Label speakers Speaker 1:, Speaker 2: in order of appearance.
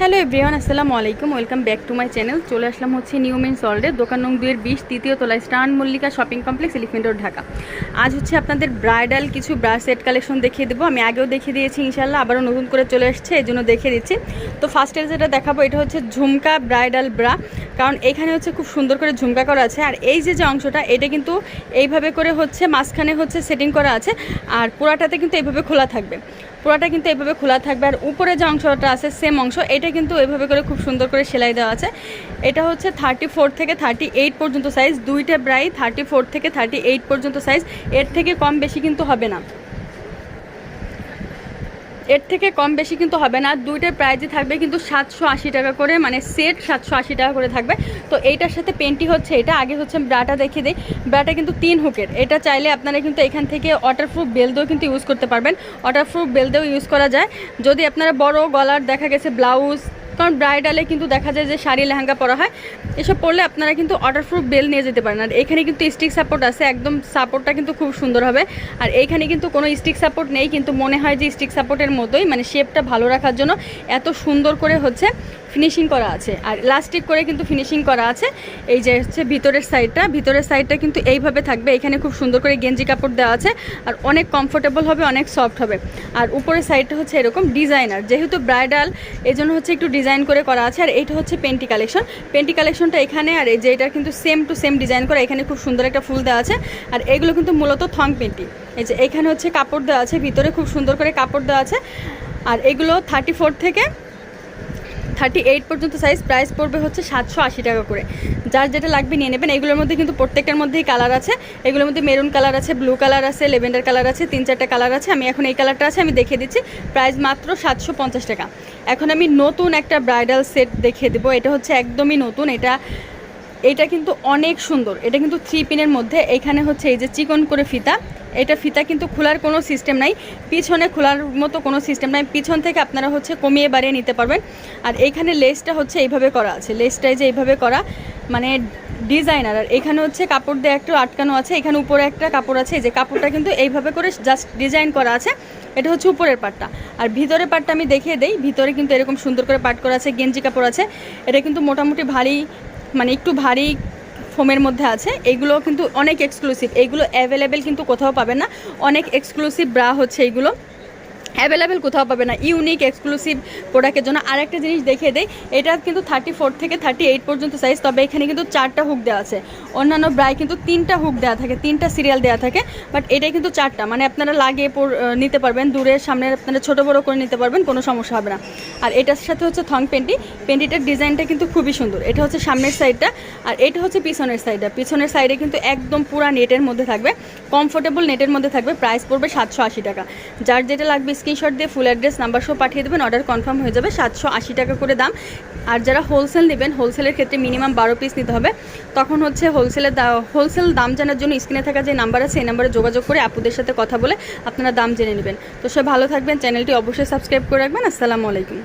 Speaker 1: Hello everyone, আসসালামু আলাইকুম, welcome back to my channel. চলে আসলাম হচ্ছে নিউ মেন সল্ডে দোকান নং দুয়ের বিশ, তৃতীয় তলায় eastern Mallika shopping complex, Elephant Road, Dhaka. আজ হচ্ছে আপনাদের ব্রাইডাল কিছু ব্রা সেট কালেকশন দেখিয়ে দেবো। আমি আগেও দেখিয়ে দিয়েছি ইনশাল্লাহ আবারও নতুন করে চলে এসছে এই জন্য দেখিয়ে দিচ্ছি। তো ফার্স্টে যেটা দেখাবো, এটা হচ্ছে ঝুমকা ব্রাইডাল ব্রা। কারণ এখানে হচ্ছে খুব সুন্দর করে ঝুমকা করা আছে। আর এই যে যে অংশটা, এটা কিন্তু এইভাবে করে হচ্ছে মাঝখানে হচ্ছে সেটিং করা আছে। আর পুরাটাতে কিন্তু এইভাবে খোলা থাকবে। পুরাটা কিন্তু এভাবে খোলা থাকবে আর উপরে যে অংশটা আছে সেম অংশ, এটা কিন্তু এভাবে করে খুব সুন্দর করে সেলাই দেওয়া আছে। এটা হচ্ছে থার্টি ফোর থেকে থার্টি এইট পর্যন্ত সাইজ দুইটা ব্রাই থার্টি ফোর থেকে থার্টি এইট পর্যন্ত সাইজ এর থেকে কম বেশি কিন্তু হবে না। এর থেকে কম বেশি কিন্তু হবে না। দুইটার প্রাইজই থাকবে কিন্তু সাতশো আশি টাকা করে মানে সেট সাতশো আশি টাকা করে থাকবে। তো এইটার সাথে পেন্টি হচ্ছে এটা। আগে হচ্ছে ব্রাটা দেখিয়ে দিই। ব্রাটা কিন্তু তিন হুকের এটা চাইলে আপনারা কিন্তু এখান থেকে ওয়াটারপ্রুফ বেল দিয়েও কিন্তু ইউজ করতে পারবেন। ওয়াটারপ্রুফ বেল দিয়েও ইউজ করা যায়। যদি আপনারা বড় গলার দেখা গেছে ব্লাউজ কারণ ব্রাইডালে কিন্তু দেখা যায় যে শাড়ি, লেহেঙ্গা পরা হয়। এসব পরলে আপনারা কিন্তু ওয়াটারপ্রুফ বেল নিয়ে যেতে পারেন। আর এখানে কিন্তু স্টিক সাপোর্ট আছে, একদম সাপোর্টটা কিন্তু খুব সুন্দর হবে। আর এইখানে কিন্তু কোনো স্টিক সাপোর্ট নেই, কিন্তু মনে হয় যে স্টিক সাপোর্টের মতোই মানে শেপটা ভালো রাখার জন্য এত সুন্দর করে হচ্ছে ফিনিশিং করা আছে। আর লাস্টিক করে কিন্তু ফিনিশিং করা আছে। এই যে হচ্ছে ভিতরের সাইডটা ভিতরের সাইডটা কিন্তু এইভাবে থাকবে। এখানে খুব সুন্দর করে গেঞ্জি কাপড় দেওয়া আছে। আর অনেক কমফোর্টেবল হবে, অনেক সফট হবে। আর উপরের সাইডটা হচ্ছে এরকম ডিজাইনার যেহেতু ব্রাইডাল এই জন্য হচ্ছে একটু ডিজাইন করে করা আছে। আর এইটা হচ্ছে পেন্টি কালেকশন পেন্টি কালেকশনটা এখানে আর এই যে এটা কিন্তু সেম টু সেম ডিজাইন করা এখানে খুব সুন্দর একটা ফুল দেওয়া আছে। আর এগুলো কিন্তু মূলত থং পেন্টি এই যে এখানে হচ্ছে কাপড় দেওয়া আছে, ভিতরে খুব সুন্দর করে কাপড় দেওয়া আছে। আর এগুলো থার্টি থেকে থার্টি এইট পর্যন্ত সাইজ প্রাইস পড়বে হচ্ছে সাতশো আশি টাকা করে। যার যেটা লাগবে নিয়ে নেবেন। এগুলোর মধ্যে কিন্তু প্রত্যেকটার মধ্যেই কালার আছে। এগুলোর মধ্যে মেরুন কালার আছে ব্লু কালার আছে লেভেন্ডার কালার আছে, তিন চারটা কালার আছে। আমি এখন এই কালারটা আছে, আমি দেখিয়ে দিচ্ছি। প্রাইস মাত্র সাতশো পঞ্চাশ টাকা। এখন আমি নতুন একটা ব্রাইডাল সেট দেখিয়ে দেবো। এটা হচ্ছে একদমই নতুন। এটা এটা কিন্তু অনেক সুন্দর। এটা কিন্তু থ্রি পিনের মধ্যে। এখানে হচ্ছে এই যে চিকন করে ফিতা। এটা ফিতা কিন্তু খোলার কোনো সিস্টেম নাই। পিছনে খোলার মতো কোনো সিস্টেম নাই। পিছন থেকে আপনারা হচ্ছে কমিয়ে বাড়িয়ে নিতে পারবেন। আর এইখানে লেসটা হচ্ছে এইভাবে করা আছে। লেসটাই যে এইভাবে করা মানে ডিজাইনার আর এখানে হচ্ছে কাপড় দিয়ে একটু আটকানো আছে। এখানে উপরে একটা কাপড় আছে। যে কাপড়টা কিন্তু এইভাবে করে জাস্ট ডিজাইন করা আছে। এটা হচ্ছে উপরের পাটটা। আর ভিতরের পাটটা আমি দেখিয়ে দেই। ভিতরে কিন্তু এরকম সুন্দর করে পাট করা আছে, গেঞ্জি কাপড় আছে। এটা কিন্তু মোটামুটি ভারী মানে একটু ভারী ফোমের মধ্যে আছে। এইগুলো কিন্তু অনেক এক্সক্লুসিভ এইগুলো অ্যাভেলেবেল কিন্তু কোথাও পাবেন না। অনেক এক্সক্লুসিভ ব্রা হচ্ছে এইগুলো অ্যাভেলেবেল কোথাও পাবে না। ইউনিক এক্সক্লুসিভ প্রোডাক্টের জন্য আরেকটা জিনিস দেখিয়ে দেয় এটা কিন্তু থার্টি ফোর থেকে থার্টি এইট পর্যন্ত সাইজ তবে এখানে কিন্তু চারটা হুক দেওয়া আছে। অন্যান্য ব্রাই কিন্তু তিনটা হুক দেওয়া থাকে, তিনটা সিরিয়াল দেওয়া থাকে বাট এটা কিন্তু চারটা। মানে আপনারা লাগিয়ে নিতে পারবেন দূরের সামনে আপনারা ছোটো বড়ো করে নিতে পারবেন, কোনো সমস্যা হবে না। আর এটার সাথে হচ্ছে থং পেন্টি পেন্টিটার ডিজাইনটা কিন্তু খুবই সুন্দর। এটা হচ্ছে সামনের সাইডটা আর এটা হচ্ছে পিছনের সাইডটা পিছনের সাইডে কিন্তু একদম পুরা নেটের মধ্যে থাকবে। কমফোর্টেবল নেটের মধ্যে থাকবে। প্রাইস পড়বে সাতশো আশি টাকা। যার যেটা লাগবে স্ক্রিনশট দিয়ে ফুল অ্যাড্রেস নাম্বার সহ পাঠিয়ে দেবেন অর্ডার কনফার্ম হয়ে যাবে, সাতশো আশি টাকা করে দাম। আর যারা হোলসেল নেবেন হোলসেলের ক্ষেত্রে মিনিমাম বারো পিস নিতে হবে। তখন হচ্ছে হোলসেলের হোলসেল দাম জানার জন্য স্ক্রিনে থাকা যে নাম্বার আছে, এই নাম্বারে যোগাযোগ করে আপুদের সাথে কথা বলে আপনারা দাম জেনে নেবেন। তো সে ভালো থাকবেন চ্যানেলটি অবশ্যই সাবস্ক্রাইব করে রাখবেন, আসসালামু আলাইকুম।